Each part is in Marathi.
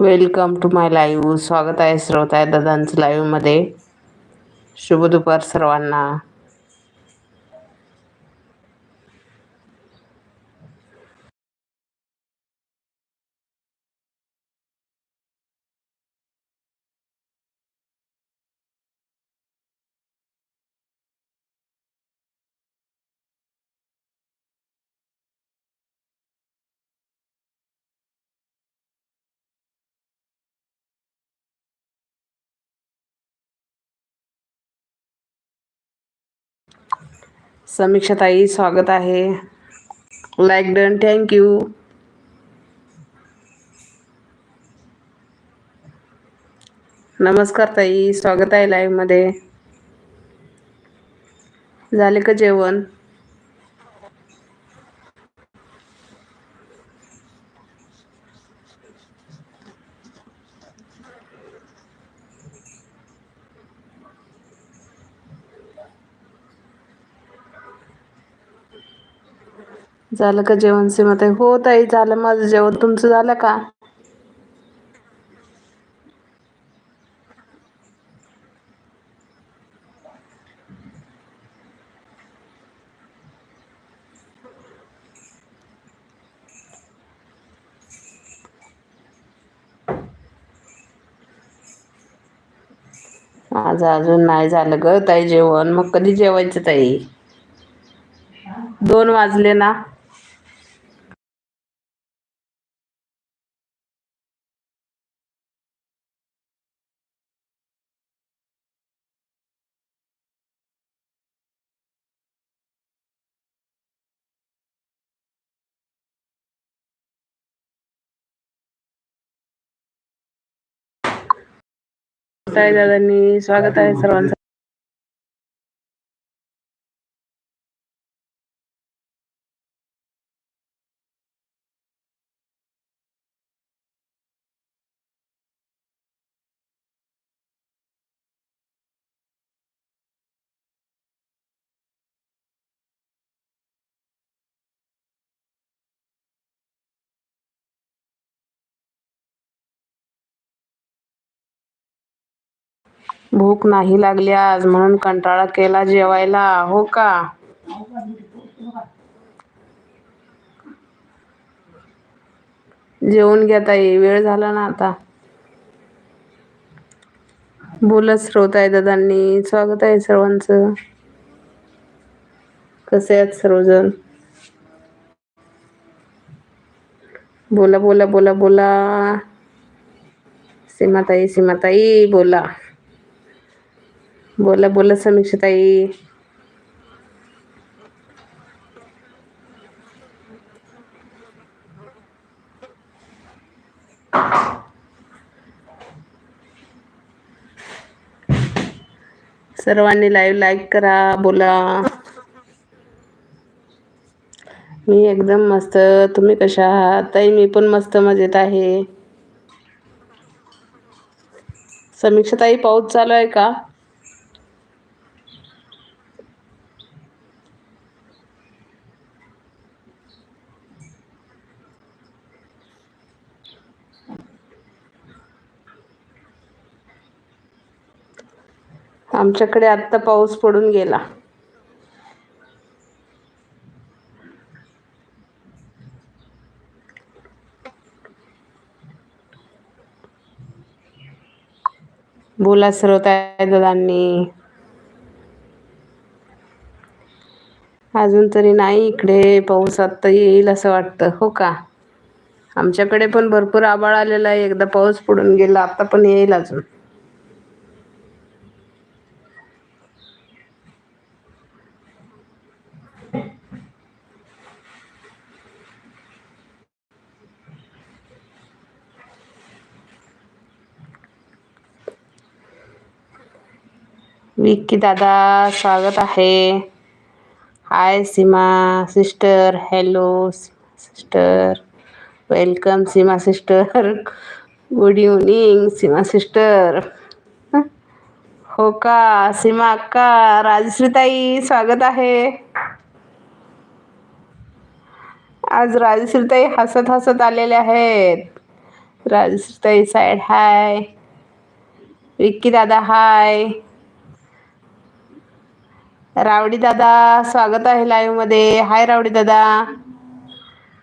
वेलकम टू माय लाईव्ह स्वागत आहे श्रोत आहे दादांचं लाईव्हमध्ये शुभ दुपार सर्वांना. समीक्षा ताई स्वागत आहे. लाईक डन थँक्यू नमस्कार ताई स्वागत आहे लाईव्हमध्ये झाले का जेवण? झालं का जेवण? सीमाताई हो ताई झालं. माझं जेवण. तुमचं झालं का? माझं अजून नाही झालं ग ताई जेवण. मग कधी जेवायचं ताई? दोन वाजले ना? ताई दादांनी स्वागत आहे सर्वांचं भूक नाही लागली आज म्हणून कंटाळा केला जेवायला. हो का? जेवून घ्या ताई वेळ झाला ना आता. बोलत स्रोत आहे दादांनी. स्वागत आहे सर्वांचं. कसे आहेत सर्वजण? बोला बोला बोला बोला. सीमाताई सीमाताई बोला. बोला बोला समीक्षाताई. सर्वांनी लाईव्ह लाईक करा बोला. मी एकदम मस्त. तुम्ही कशा आहात? ताई मी पण मस्त मजेत आहे. समीक्षाताई पाऊस चालू आहे का? आमच्याकडे आत्ता पाऊस पडून गेला. बोला सरवत आहे दादांनी. अजून तरी नाही इकडे पाऊस आत्ता येईल असं वाटतं हो का? आमच्याकडे पण भरपूर आबाळ आलेला आहे एकदा पाऊस पडून गेला आता पण येईल अजून. विक्की दादा स्वागत आहे. Hi Seema sister hello sister. Welcome Seema sister. Good evening Seema sister. हो का? सीमा अक्का राजश्रीताई स्वागत आहे. आज राजश्रीताई हसत हसत आलेले आहेत. राजश्रीताई साईड हाय विक्की दादा हाय रावडी दादा स्वागत आहे लाईव्हमध्ये. हाय रावडी दादा.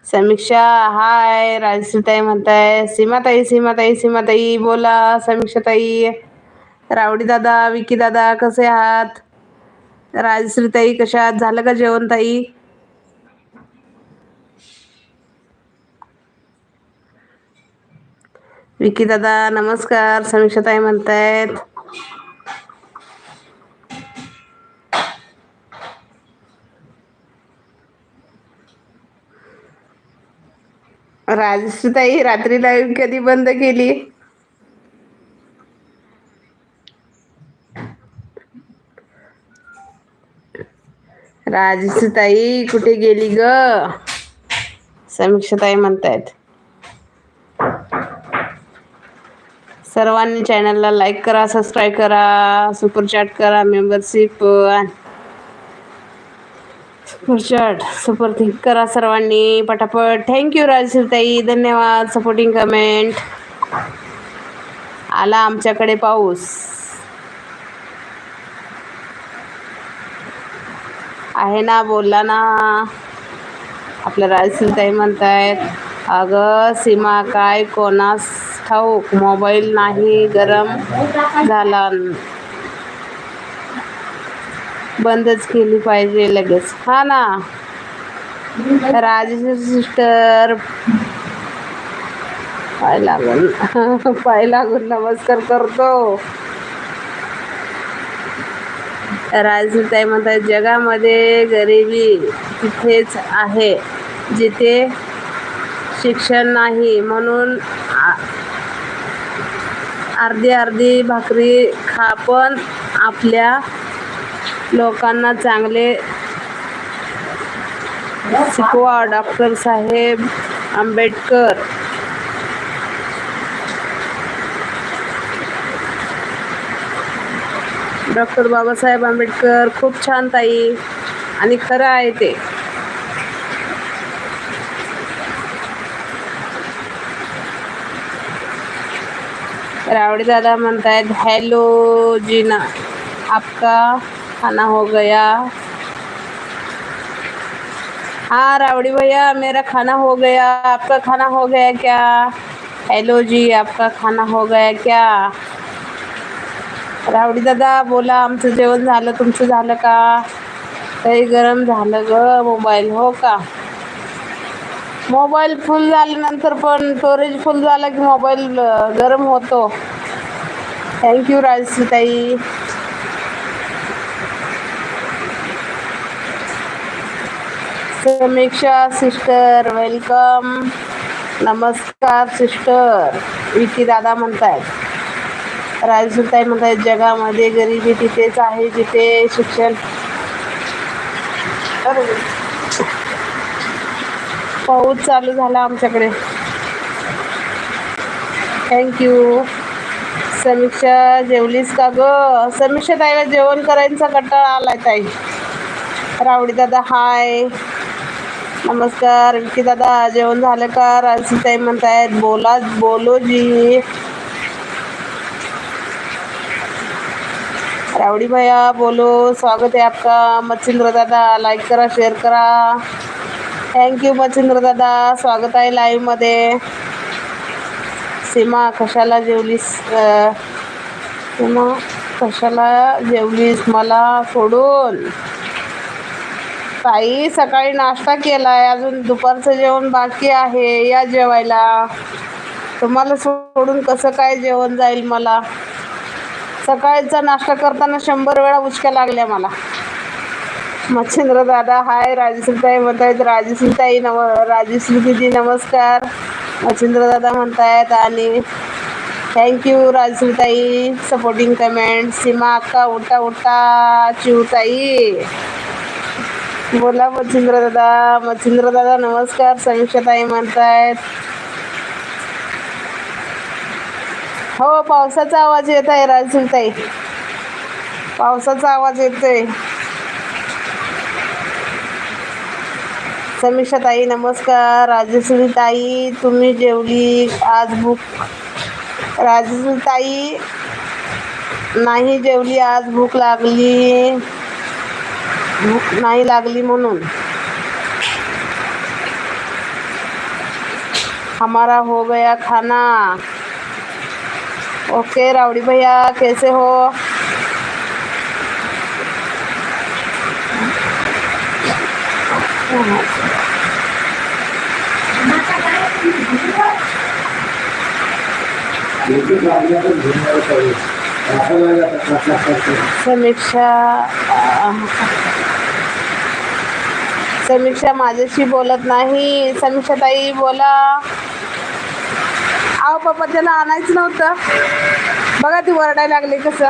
समीक्षा हाय राजश्रीताई म्हणताय सीमाताई सीमाताई सीमाताई बोला. समीक्षाताई रावडी दादा विकी दादा कसे आहात? राजश्रीताई कशा आहात? झालं का जेवण ताई? विकी दादा नमस्कार. समीक्षाताई म्हणतायत राजश्रीताई रात्री लाईव्ह कधी बंद केली? राजश्रीताई कुठे गेली ग? समीक्षाताई म्हणतायत. सर्वांनी चॅनलला लाईक करा सबस्क्राईब करा सुपर चॅट करा मेंबरशिप सुपर चॅट करा सर्वांनी पटापट. थँक्यू राजश्रीताई. धन्यवाद. सपोर्टिंग कमेंट आला आमच्याकडे पाऊस. आहे ना बोलला ना. आपल्या राजश्रीताई म्हणतायत अगं सीमा काय कोणास ठाऊक? मोबाईल नाही गरम झाला. बंदच केली पाहिजे लगेच. हा ना. राजेश सिस्टर पाय लागून. पाय लागून नमस्कार करतो. राजताई म्हणतात जगामध्ये गरिबी तिथेच आहे जिथे शिक्षण नाही. म्हणून अर्धी अर्धी भाकरी खा पण आपल्या लोकांना चांगले शिकवा डॉक्टर साहेब आंबेडकर. डॉक्टर बाबासाहेब आंबेडकर खूप छान ताई. आणि खरं आहे ते. रावड़ी दादा म्हणतायत हॅलो जीना आपका खाना हो गया। हाँ रावड़ी भैया मेरा खाना हो गया। आपका खाना हो गया क्या? हेलो जी आपका खाना हो गया क्या? रावडी दादा बोला आमचं जेवण झालं तुमचं झालं का? काही गरम झालं ग मोबाईल हो का? मोबाईल फुल झाल्यानंतर पण स्टोरेज फुल झाला की मोबाईल गरम होतो. थँक्यू राजश्रीताई. Samiksha sister welcome. नमस्कार सिस्टर. विकी दादा म्हणतायत. राजश्रीताई म्हणतायत जगामध्ये गरिबी तिथेच आहे जिथे शिक्षण पाऊस चालू झाला आमच्याकडे. थँक्यू समीक्षा जेवलीस का ग? समीक्षा ताईला जेवण करायचा कंटाळा आलाय ताई. रावडी दादा हाय नमस्कार विकी दादा जेवण झालं का? राजसीताई म्हणतायत बोला बोलो जी. रावड़ी भैया बोलो स्वागत है आपका. मच्छिंद्र दादा लाईक करा शेअर करा. थँक्यू मच्छिंद्र दादा. स्वागत आहे लाईव्हमध्ये. सीमा कशाला जेवलीस? सीमा कशाला जेवलीस? मला सोडून. ताई सकाळी नाश्ता केलाय. अजून दुपारचं जेवण बाकी आहे. या जेवायला. तुम्हाला सोडून कसं काय जेवण जाईल मला? सकाळचा नाश्ता करताना शंभर वेळा उचक्या लागल्या मला. मच्छिंद्र दादा हाय. राजेश्रीताई म्हणतायत राजेश्रीताई नम राजेश्री दिदी नमस्कार. मच्छिंद्र दादा म्हणतायत आणि थँक्यू राजश्रीताई. सपोर्टिंग कमेंट सीमा अक्का उठा उठा चिवताई. बोला मच्छिंद्र दादा. मच्छिंद्र दादा नमस्कार. समीक्षाताई म्हणतायत. हो पावसाचा आवाज येत आहे राजश्रीताई पावसाचा आवाज येतोय. समीक्षा ताई नमस्कार. राजश्री ताई तुम्ही जेवली? आज भूक. राजश्री ताई नाही जेवली आज भूक लागली. भूक नाही लागली म्हणून. हमारा हो गया खाना. ओके रावड़ी भैया कैसे हो? समीक्षा समीक्षा माझ्याशी बोलत नाही. समीक्षा ताई बोला. आहो पप्पा त्याला आणायचं नव्हतं. बघा ती वरडायला लागली कसं.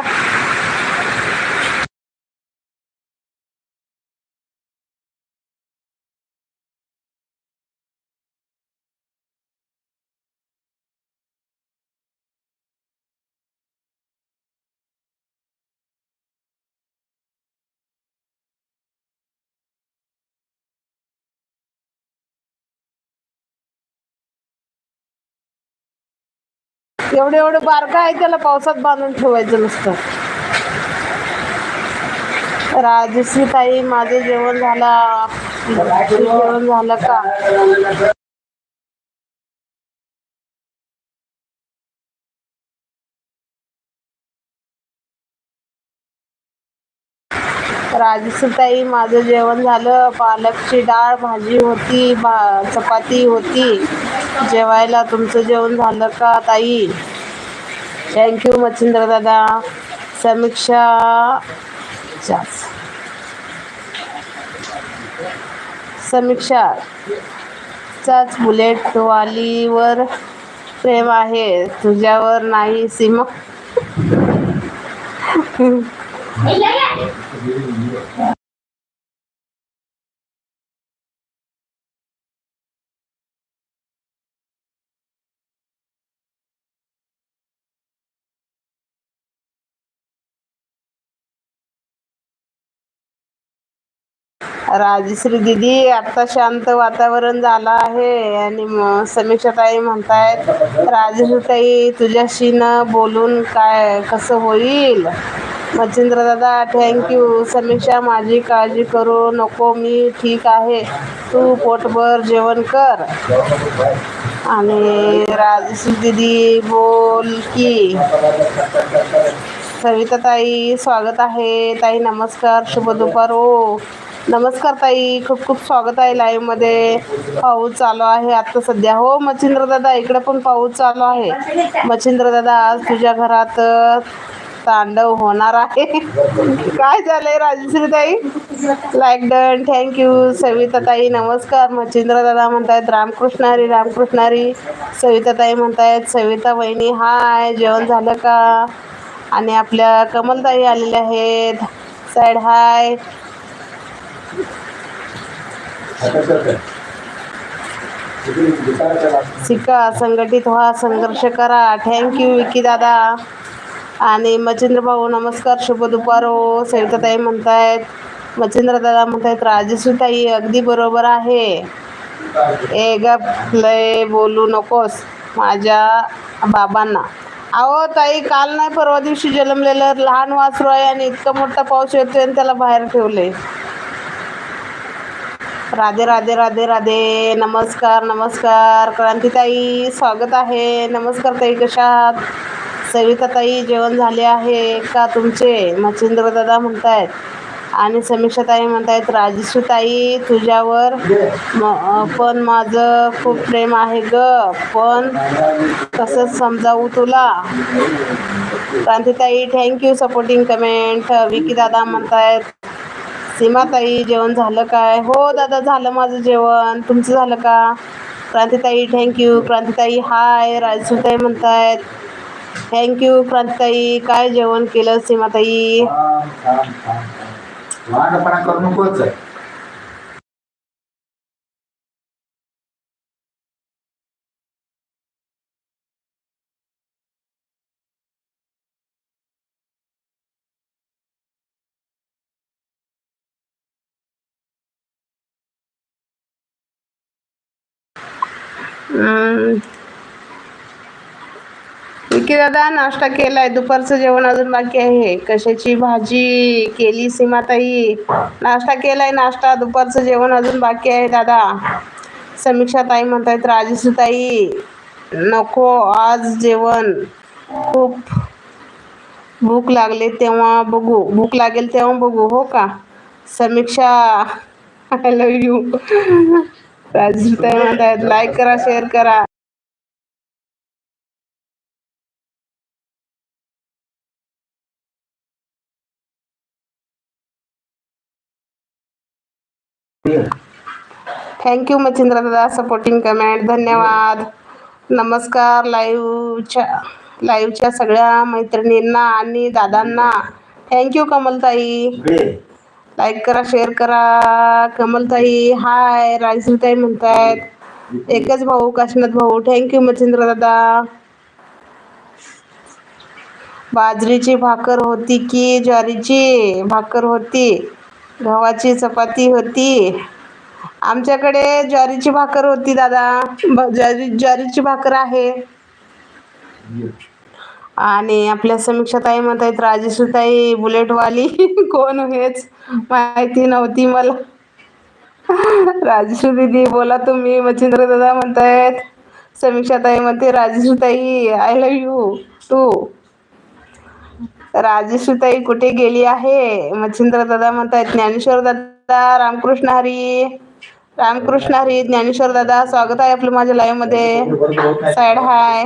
एवढं एवढं बारका आहे त्याला पावसात बांधून ठेवायचं नसतं. राजश्री ताई माझं जेवण झाला. जेवण झालं का? राजश्रीताई माझं जेवण झालं. पालकची डाळ भाजी होती भा चपाती होती. जेवायला तुमचं जेवण झालं का ताई? थँक्यू मच्छिंद्र दादा. समीक्षा चाच समीक्षा चाच बुलेटवालीवर प्रेम आहे. तुझ्यावर नाही सीमा. राजश्री दिदी आता शांत वातावरण झालं आहे आणि समीक्षा ताई म्हणतायत राजश्रीताई तुझ्याशी न बोलून काय कसं होईल? मच्छिंद्र दादा थँक्यू समीक्षा माझी काळजी करू नको मी ठीक आहे. तू पोटभर जेवण कर. आणि राजश्री दिदी बोल की सविता ताई स्वागत आहे. ताई नमस्कार. शुभ दुपार ओ नमस्कार ताई. खूप खूप स्वागत आहे लाईव्हमध्ये पाऊस चालू आहे आता सध्या. हो मच्छिंद्र दादा इकडे पण पाऊस चालू आहे. मच्छिंद्र दादा आज तुझ्या घरात तांडव होणार आहे. काय झालंय राजश्री ताई लाईक डन थँक्यू सविता ताई नमस्कार. मच्छिंद्र दादा म्हणतायत रामकृष्णारी रामकृष्णारी सविताताई सविता ताई म्हणतायत सविता वहिनी हाय जेवण झालं का? आणि आपल्या कमलताई आलेल्या आहेत. साईड हाय शिका संघटित व्हा संघर्ष करा. थँक्यू विकी दादा. आणि मच्छिंद्र भाऊ नमस्कार शुभ दुपार हो. सविताताई म्हणतायत मच्छिंद्र दादा म्हणतायत राजश्रीताई अगदी बरोबर आहे. ए गप लय बोलू नकोस माझ्या बाबांना. अहो ताई काल नाही परवा दिवशी जन्मलेलं लहान वासरू आहे आणि इतका मोठा पाऊस येतोय आणि त्याला बाहेर ठेवले. राधे राधे राधे राधे. नमस्कार नमस्कार. क्रांतीताई स्वागत आहे. नमस्कार ताई कशा आहात? सविताताई जेवण झाले आहे का तुमचे? मच्छिंद्र दादा म्हणतायत. आणि समीक्षाताई म्हणतायत राजश्री तुझ्यावर पण माझं खूप प्रेम आहे ग. पण कसं समजावू तुला? क्रांतीताई thank you supporting comment Vicky दादा म्हणतायत सीमाताई जेवण झालं काय? हो दादा झालं माझं जेवण. तुमचं झालं का? क्रांतीताई थँक्यू क्रांतीताई हाय राजसूताई म्हणतायत थँक्यू क्रांतीताई काय जेवण केलं सीमाताई लहानपणा करू नकोच हम्म. की दादा नाश्ता केलाय. दुपारचं जेवण अजून बाकी आहे. कशाची भाजी केली सीमाताई? नाश्ता केलाय नाश्ता. दुपारचं जेवण अजून बाकी आहे दादा. समीक्षा ताई म्हणतायत राजश्री ताई नको आज जेवण. खूप भूक लागले तेव्हा बघू. भूक लागेल तेव्हा बघू हो का? Samiksha I love you Rajshri ताई म्हणतायत लाईक करा शेअर करा. थँक्यू मच्छिंद्र दादा सपोर्टिंग कमेंट धन्यवाद. नमस्कार लाईव्हच्या लाईव्हच्या सगळ्या मैत्रिणींना आणि दादांना. थँक्यू कमलताई. लाईक करा शेअर करा. कमलताई हाय राजश्रीताई म्हणतायत. एकच भाऊ काशीनाथ भाऊ. थँक्यू मच्छिंद्र दादा बाजरीची भाकर होती की ज्वारीची? भाकर होती. गव्हाची चपाती होती. आमच्याकडे ज्वारीची भाकर होती दादा. ज्वारी ज्वारीची भाकर आहे. आणि आपल्या समीक्षाताई आहेत राजेश्रीताई बुलेटवाली. कोण हेच माहिती नव्हती मला. राजेशू दिदी बोला तुम्ही. मच्छिंद्र दादा म्हणतायत समीक्षाताई म्हणते राजेश्रीताई आय लव्ह यू टू राजेश्रीताई कुठे गेली आहे? मच्छिंद्र दादा म्हणतायत ज्ञानेश्वर दादा रामकृष्ण हरी. रामकृष्ण हरी ज्ञानेश्वर दादा स्वागत आहे आपलं माझ्या लाईव्हमध्ये. साईड हाय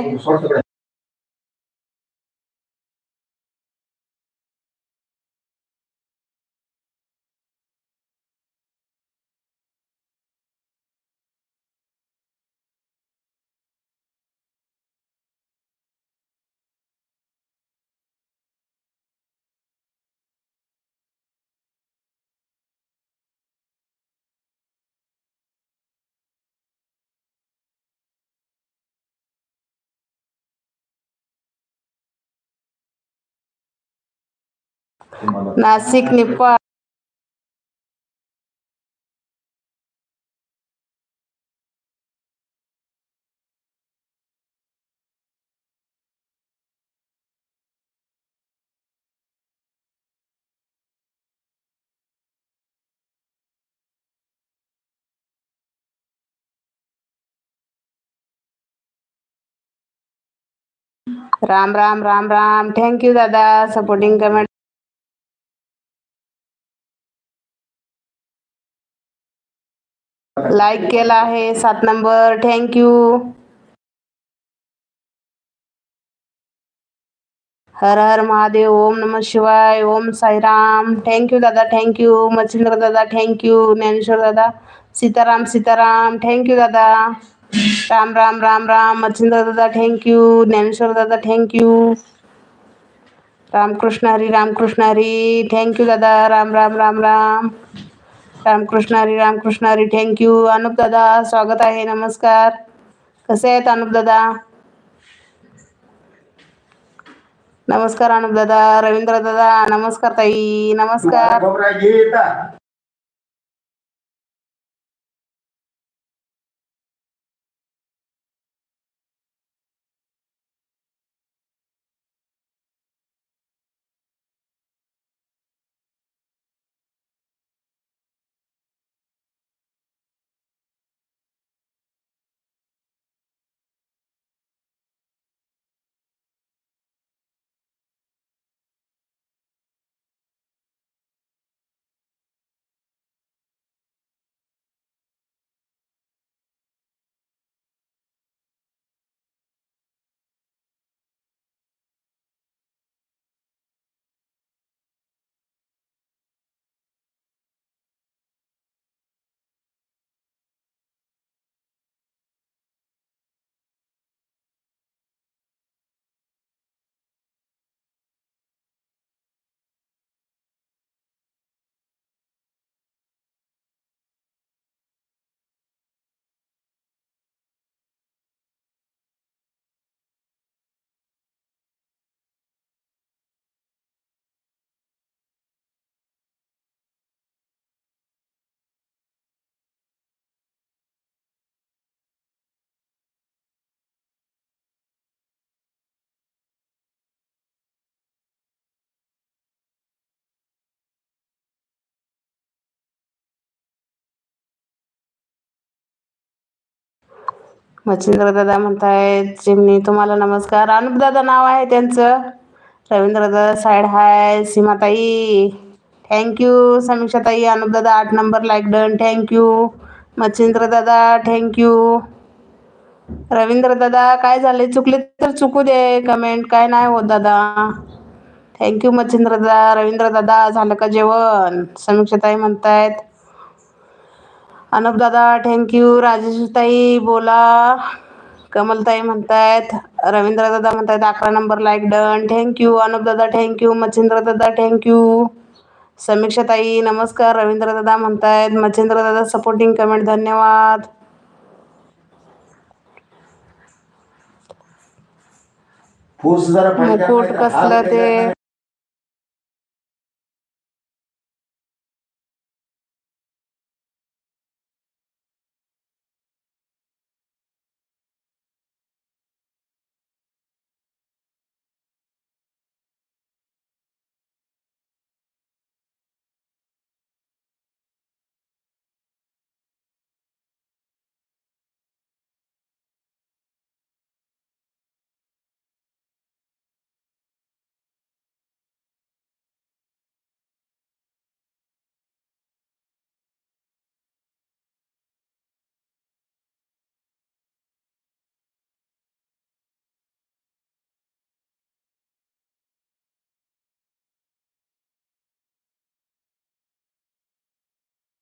नाशिक निप्पा राम राम राम राम थँक्यू दादा सपोर्टिंग कमेंट लाईक केला आहे सात number thank you Har Har Mahadev Om नम शिवाय ओम साईराम. थँक्यू दादा थँक्यू मच्छिंद्र दादा थँक्यू ज्ञानेश्वर दादा सीताराम सीताराम. थँक्यू दादा. राम राम राम राम. मच्छिंद्र दादा थँक्यू ज्ञानेश्वर दादा thank you Ramkrishna Hari Ramkrishna Hari. Thank you दादा. राम राम राम राम. रामकृष्ण हरी रामकृष्ण हरी थँक्यू अनुप दादा स्वागत आहे नमस्कार. कसे आहेत अनुप दादा? नमस्कार अनुप दादा रवींद्र दादा नमस्कार ताई नमस्कार. मच्छिंद्र दादा म्हणतायत चिमणी तुम्हाला नमस्कार. अनुप दादा नाव आहे त्यांचं. Ravindra dada side hi. Seematai thank you समीक्षाताई Anup दादा आठ number like done thank you Machhindra दादा थँक्यू रवींद्र दादा काय झाले? चुकले तर चुकू दे. कमेंट काय नाही होत दादा. थँक्यू मच्छिंद्र दादा रवींद्र दादा झालं का जेवण? समीक्षाताई म्हणतायत अनुप दादा थँक्यू राजेशताई बोला. कमलताई म्हणतायत. रवींद्र दादा म्हणतायत अकरा number like done thank you Anup दादा थँक्यू मच्छिंद्र दादा थँक्यू समीक्षाताई नमस्कार. रवींद्र दादा म्हणतायत मच्छिंद्र दादा सपोर्टिंग कमेंट धन्यवाद. मुकुट कसलं ते.